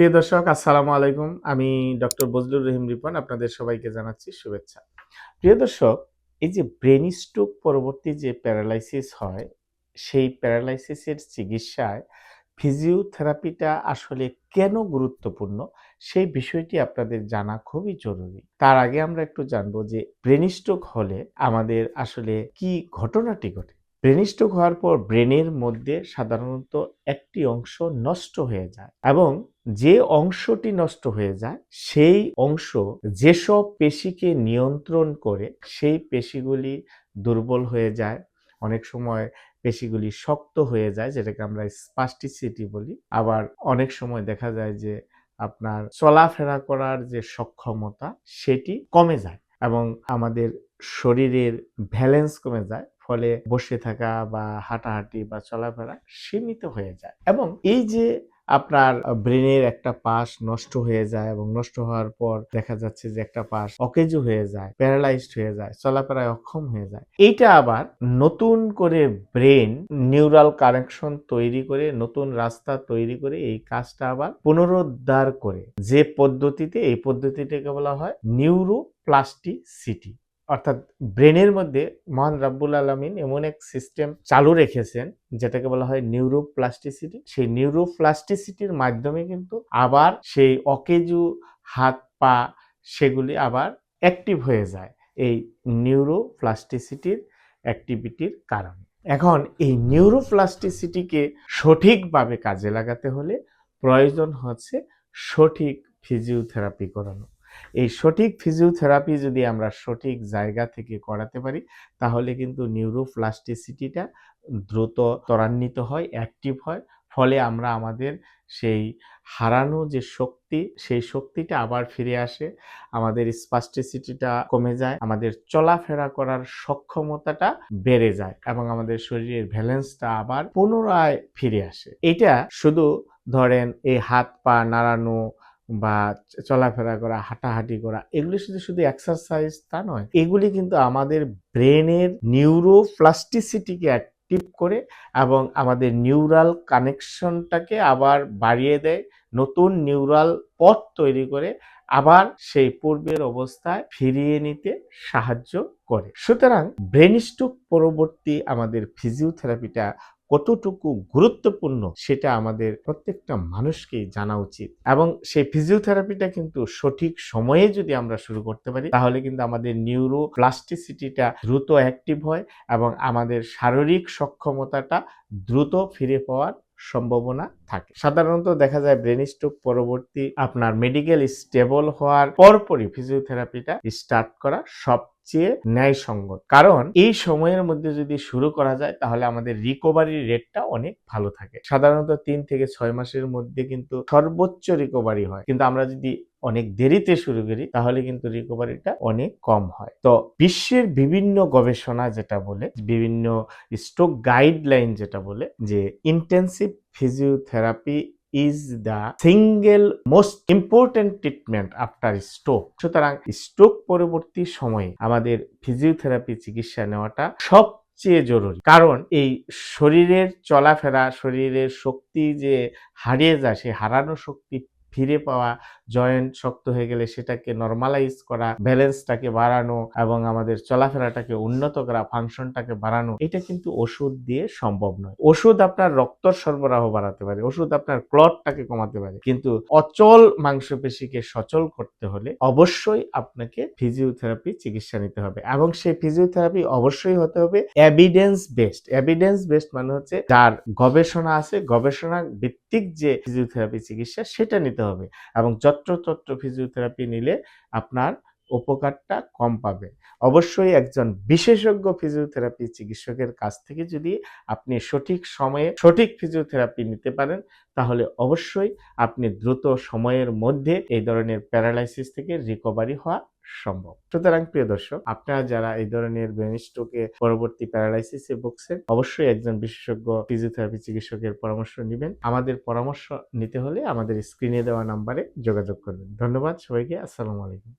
প্রিয় দর্শক, আসসালামু আলাইকুম। আমি ডক্টর বজলুর রহিম রিপন, আপনাদের সবাইকে জানাচ্ছি শুভেচ্ছা। প্রিয় দর্শক, এই যে ব্রেন স্ট্রোক পরবর্তী যে প্যারালাইসিস হয়, সেই প্যারালাইসিসের চিকিৎসায় ফিজিওথেরাপিটা আসলে কেন গুরুত্বপূর্ণ, সেই বিষয়টি আপনাদের জানা খুবই জরুরি। তার আগে আমরা একটু জানব যে ব্রেন স্ট্রোক হলে আমাদের আসলে কি ঘটনাটি ঘটে। ব্রেন স্ট্রোক হওয়ার পর ব্রেনের মধ্যে সাধারণত একটি অংশ নষ্ট হয়ে যায় এবং যে অংশটি নষ্ট হয়ে যায়, সেই অংশ যেসব পেশিকে নিয়ন্ত্রণ করে, সেই পেশিগুলি দুর্বল হয়ে যায়। অনেক সময় পেশিগুলি শক্ত হয়ে যায়, যেটাকে আমরা স্পাস্টিসিটি বলি। আবার অনেক সময় দেখা যায় যে আপনার চলাফেরা করার যে সক্ষমতা, সেটি কমে যায় এবং আমাদের শরীরের ব্যালেন্স কমে যায়। ফলে বসে থাকা বা হাঁটাহাঁটি বা চলাফেরা সীমিত হয়ে যায়। এবং এই যে আপনার ব্রেনের একটা পাশ নষ্ট হয়ে যায় এবং নষ্ট হওয়ার পর দেখা যাচ্ছে যে একটা পাশ অকেজু হয়ে যায়, প্যারালাইজড হয়ে যায়, চলাফেরায় অক্ষম হয়ে যায়, এইটা আবার নতুন করে ব্রেন নিউরাল কানেকশন তৈরি করে, নতুন রাস্তা তৈরি করে এই কাজটা আবার পুনরুদ্ধার করে। যে পদ্ধতিতে এই পদ্ধতিটাকে বলা হয় নিউরো প্লাস্টিসিটি অর্থাৎ ব্রেনের মধ্যে মহান রাব্বুল আলমিন এমন এক সিস্টেম চালু রেখেছেন, যেটাকে বলা হয় নিউরোপ্লাস্টিসিটি। সেই নিউরোপ্লাস্টিসিটির মাধ্যমে কিন্তু আবার সেই অকেজু হাত পা সেগুলি আবার অ্যাক্টিভ হয়ে যায় এই নিউরোপ্লাস্টিসিটির অ্যাক্টিভিটির কারণে। এখন এই নিউরোপ্লাস্টিসিটিকে সঠিকভাবে কাজে লাগাতে হলে প্রয়োজন হচ্ছে সঠিক ফিজিওথেরাপি করানো এই সঠিক ফিজিওথেরাপি যদি আমরা সঠিক জায়গা থেকে করাতে পারি, তাহলে কিন্তু নিউরোপ্লাস্টিসিটিটা দ্রুত ত্বরান্বিত হয় অ্যাক্টিভ হয়। ফলে আমরা আমাদের সেই হারানো যে শক্তি, সেই শক্তিটা আবার ফিরে আসে, আমাদের স্পাস্টিসিটিটা কমে যায়, আমাদের চলাফেরা করার সক্ষমতাটা বেড়ে যায় এবং আমাদের শরীরের ব্যালেন্সটা আবার পুনরায় ফিরে আসে। এটা শুধু ধরেন এই হাত পা নাড়ানো বা চলাফেরা করা, হাঁটাহাঁটি করা, এগুলি শুধু শুধু এক্সারসাইজ তা নয়। এগুলি কিন্তু আমাদের ব্রেনের নিউরোপ্লাস্টিসিটিকে অ্যাক্টিভ করে এবং আমাদের নিউরাল কানেকশনটাকে আবার বাড়িয়ে দেয়, নতুন নিউরাল পথ তৈরি করে আবার সেই পূর্বের অবস্থায় ফিরিয়ে নিতে সাহায্য করে। সুতরাং ব্রেন স্ট্রোক পরবর্তী আমাদের ফিজিওথেরাপিটা কতটুকু গুরুত্বপূর্ণ সেটা আমাদের প্রত্যেকটা মানুষকেই জানা উচিত। এবং সেই ফিজিওথেরাপিটা কিন্তু সঠিক সময়ে যদি আমরা শুরু করতে পারি, তাহলে কিন্তু আমাদের নিউরো প্লাস্টিসিটিটা দ্রুত অ্যাক্টিভ হয় এবং আমাদের শারীরিক সক্ষমতাটা দ্রুত ফিরে পাওয়ার সম্ভাবনা থাকে। সাধারণত দেখা যায় ব্রেন স্ট্রোক পরবর্তী আপনার মেডিকেল স্টেবল হওয়ার পরপরই ফিজিওথেরাপিটা স্টার্ট করা সব চেয়ে ন্যায়সঙ্গত। কারণ এই সময়ের মধ্যে যদি শুরু করা যায়, তাহলে আমাদের রিকভারি রেটটা অনেক ভালো থাকে। সাধারণত তিন থেকে ছয় মাসের মধ্যে কিন্তু সর্বোচ্চ রিকভারি হয়। কিন্তু আমরা যদি অনেক দেরিতে শুরু করি, তাহলে কিন্তু রিকভারিটা অনেক কম হয়। তো বিশ্বের বিভিন্ন গবেষণা যেটা বলে, বিভিন্ন স্ট্রোক গাইডলাইন যেটা বলে যে intensive physiotherapy is the single most important treatment after stroke সুতরাং স্ট্রোক পরবর্তী সময়ে আমাদের ফিজিওথেরাপি চিকিৎসা নেওয়াটা সব চেয়ে জরুরি। কারণ এই শরীরের চলাফেরা, শরীরের শক্তি যে হারিয়ে যায় সেই হারানো শক্তি ফিরে পাওয়া জয়েন্ট শক্ত হয়ে গেলে সেটাকে নর্মালাইজ করা ব্যালেন্সটাকে বাড়ানো এবং আমাদের চলাফেরাটাকে উন্নত করা ফাংশনটাকে বাড়ানো, এটা কিন্তু ওষুধ দিয়ে সম্ভব নয়। ওষুধ আপনার রক্ত সরবরাহ বাড়াতে পারে, ওষুধ আপনার ক্লটটাকে কমাতে পারে। কিন্তু অচল মাংসপেশিকে সচল করতে হলে অবশ্যই আপনাকে ফিজিওথেরাপি চিকিৎসা নিতে হবে এবং সেই ফিজিওথেরাপি অবশ্যই হতে হবে এভিডেন্স বেসড এভিডেন্স বেসড মানে হচ্ছে যার গবেষণা আছে গবেষণা ভিত্তিক যে ফিজিওথেরাপি চিকিৎসা সেটা নিতে হবে এবং যত্রতত্র ফিজিওথেরাপি নিলে আপনার উপকারটা কম পাবে। অবশ্যই একজন বিশেষজ্ঞ ফিজিওথেরাপি চিকিৎসকের কাছ থেকে যদি আপনি সঠিক সময়ে সঠিক ফিজিওথেরাপি নিতে পারেন, তাহলে অবশ্যই আপনি দ্রুত সময়ের মধ্যে এই ধরনের প্যারালাইসিস থেকে রিকভারি হওয়া সম্ভব। সুতরাং প্রিয় দর্শক, আপনারা যারা এই ধরনের ব্রেন স্ট্রোকে পরবর্তী প্যারালাইসিসে ভুগছেন, অবশ্যই একজন বিশেষজ্ঞ ফিজিওথেরাপি চিকিৎসকের পরামর্শ নেবেন। আমাদের পরামর্শ নিতে হলে আমাদের স্ক্রিনে দেওয়া নাম্বারে যোগাযোগ করবেন। ধন্যবাদ সবাইকে, আসসালামু আলাইকুম।